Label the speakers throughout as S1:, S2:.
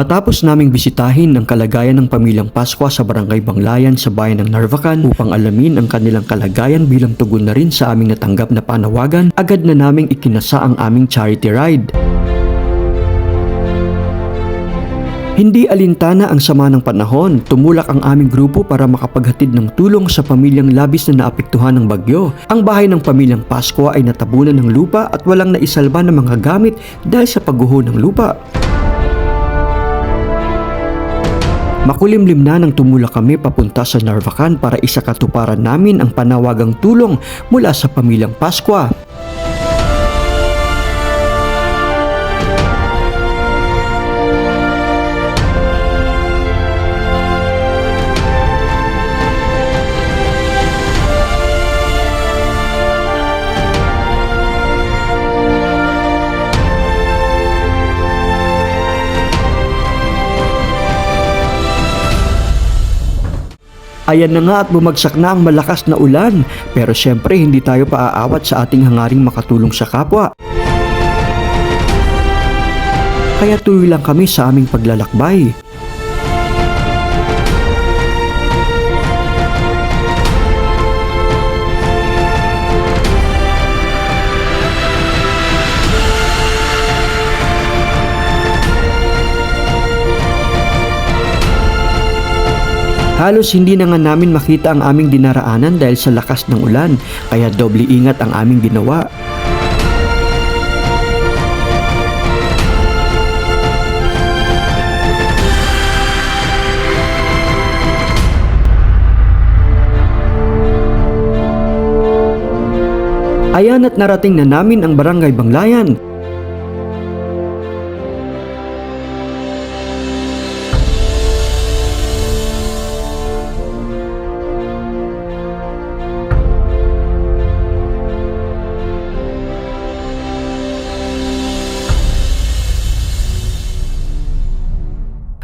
S1: Matapos naming bisitahin ang kalagayan ng pamilyang Paskwa sa Barangay Banglayan sa bayan ng Narvacan upang alamin ang kanilang kalagayan bilang tugon na rin sa aming natanggap na panawagan, agad na naming ikinasa ang aming charity ride. Hindi alintana ang sama ng panahon, tumulak ang aming grupo para makapaghatid ng tulong sa pamilyang labis na naapektuhan ng bagyo. Ang bahay ng pamilyang Pasko ay natabunan ng lupa at walang naisalba ng mga gamit dahil sa pagguho ng lupa. Makulimlim na nang tumulak kami papunta sa Narvacan para isakatuparan namin ang panawagang tulong mula sa pamilyang Paskwa. Ayan na nga at bumagsak na ang malakas na ulan. Pero syempre hindi tayo paaawat sa ating hangaring makatulong sa kapwa. Kaya tuloy lang kami sa aming paglalakbay. Halos hindi na nga namin makita ang aming dinaraanan dahil sa lakas ng ulan, kaya doble ingat ang aming ginawa. Ayan at narating na namin ang barangay Banglayan.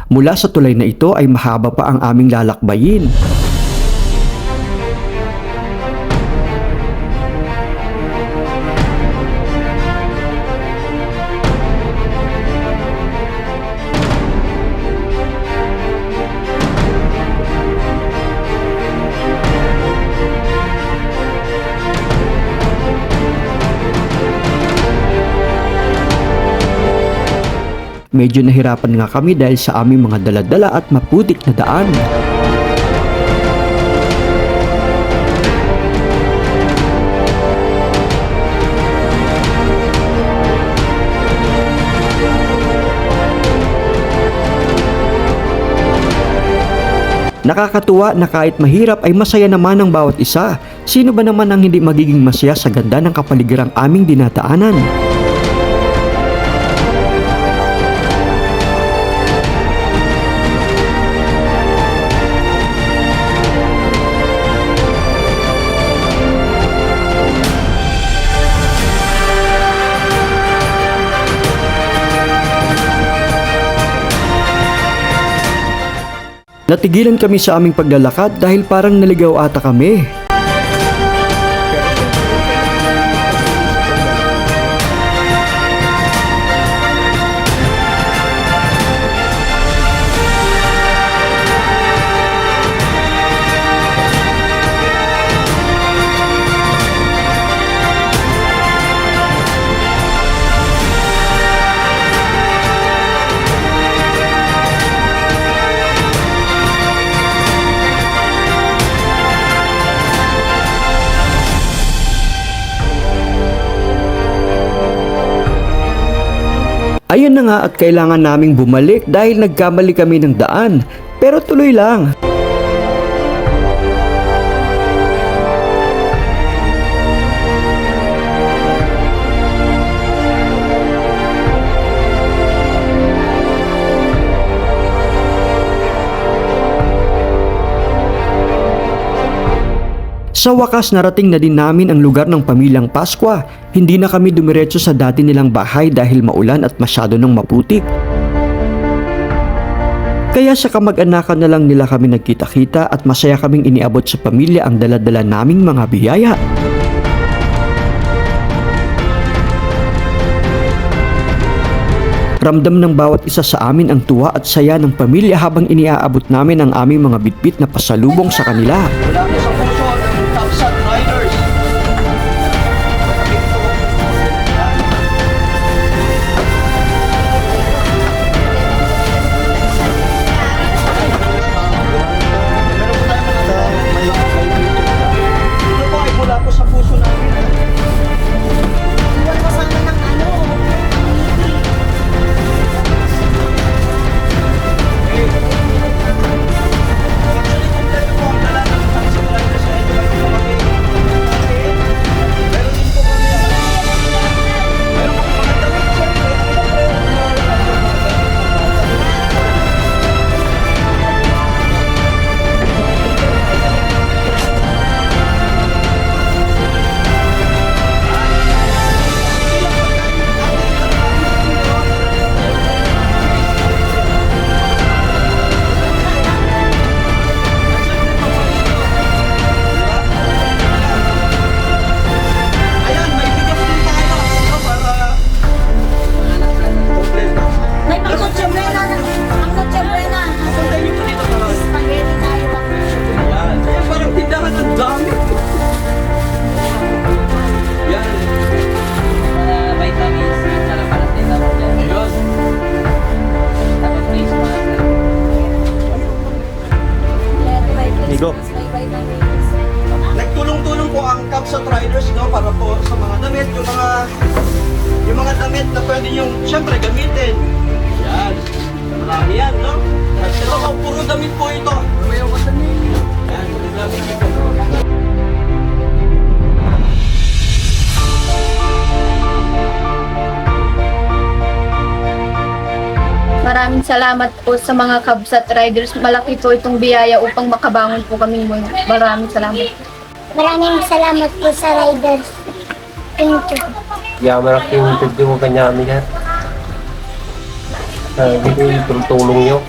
S1: Mula sa tulay na ito ay mahaba pa ang aming lalakbayin. Medyo nahirapan nga kami dahil sa aming mga daladala at maputik na daan. Nakakatuwa na kahit mahirap ay masaya naman ang bawat isa. Sino ba naman ang hindi magiging masaya sa ganda ng kapaligiran aming dinadaanan? Natigilan kami sa aming paglalakad dahil parang naligaw ata kami. Ayun na nga at kailangan naming bumalik dahil nagkamali kami ng daan. Pero tuloy lang. Sa wakas narating na din namin ang lugar ng pamilyang Paskwa. Hindi na kami dumiretso sa dati nilang bahay dahil maulan at masyado ng maputik. Kaya sa kamag-anakan na lang nila kami nagkita-kita at masaya kaming iniabot sa pamilya ang daladala naming mga biyaya. Ramdam ng bawat isa sa amin ang tuwa at saya ng pamilya habang iniaabot namin ang aming mga bitbit na pasalubong sa kanila.
S2: Wala Nagtulong-tulong po ang Capsat Riders no para po sa mga damit, yung mga yung mga damit na pwede yung syempre gamitin. Yan. Marami yan, no? At ito puro damit po ito. Yan, puro damit ito.
S3: Maraming salamat po sa mga Kabsat Riders. Malaki po itong biyaya upang makabangon po kami muli. Maraming salamat.
S4: Maraming salamat po sa riders. Thank you.
S5: Ya, malaking tulong mo kanya kami yan. Uh, yung tulong nyo.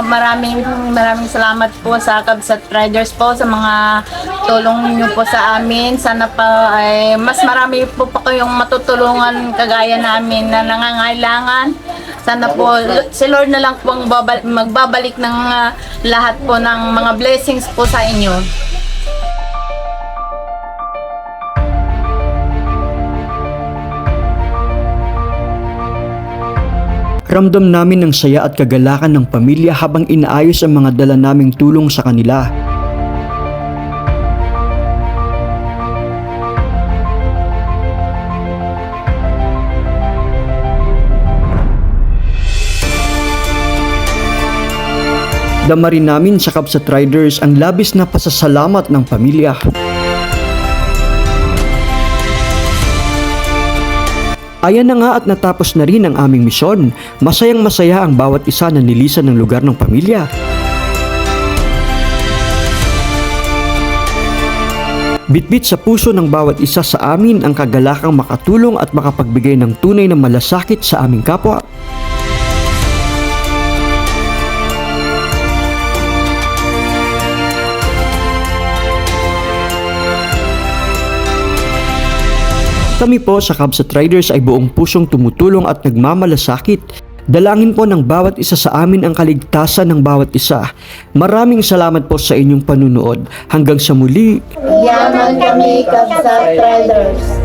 S3: Maraming maraming salamat po sa Kabsat Riders po sa mga tulong niyo po sa amin. Sana pa ay mas marami po pa kayong matutulungan kagaya namin na nangangailangan. Sana po si Lord na lang po ang babal- magbabalik ng ah, lahat po ng mga blessings po sa inyo.
S1: Ramdam namin ang saya at kagalakan ng pamilya habang inaayos ang mga dala naming tulong sa kanila. Dama rin namin sa Kapsat Riders ang labis na pasasalamat ng pamilya. Ayan na nga at natapos na rin ang aming misyon. Masayang masaya ang bawat isa na nilisan ng lugar ng pamilya. Bitbit sa puso ng bawat isa sa amin ang kagalakang makatulong at makapagbigay ng tunay na malasakit sa aming kapwa. Kami po sa Kabsat Riders ay buong pusong tumutulong at nagmamalasakit. Dalangin po ng bawat isa sa amin ang kaligtasan ng bawat isa. Maraming salamat po sa inyong panunood. Hanggang sa muli,
S3: Yaman kami Kabsat Riders.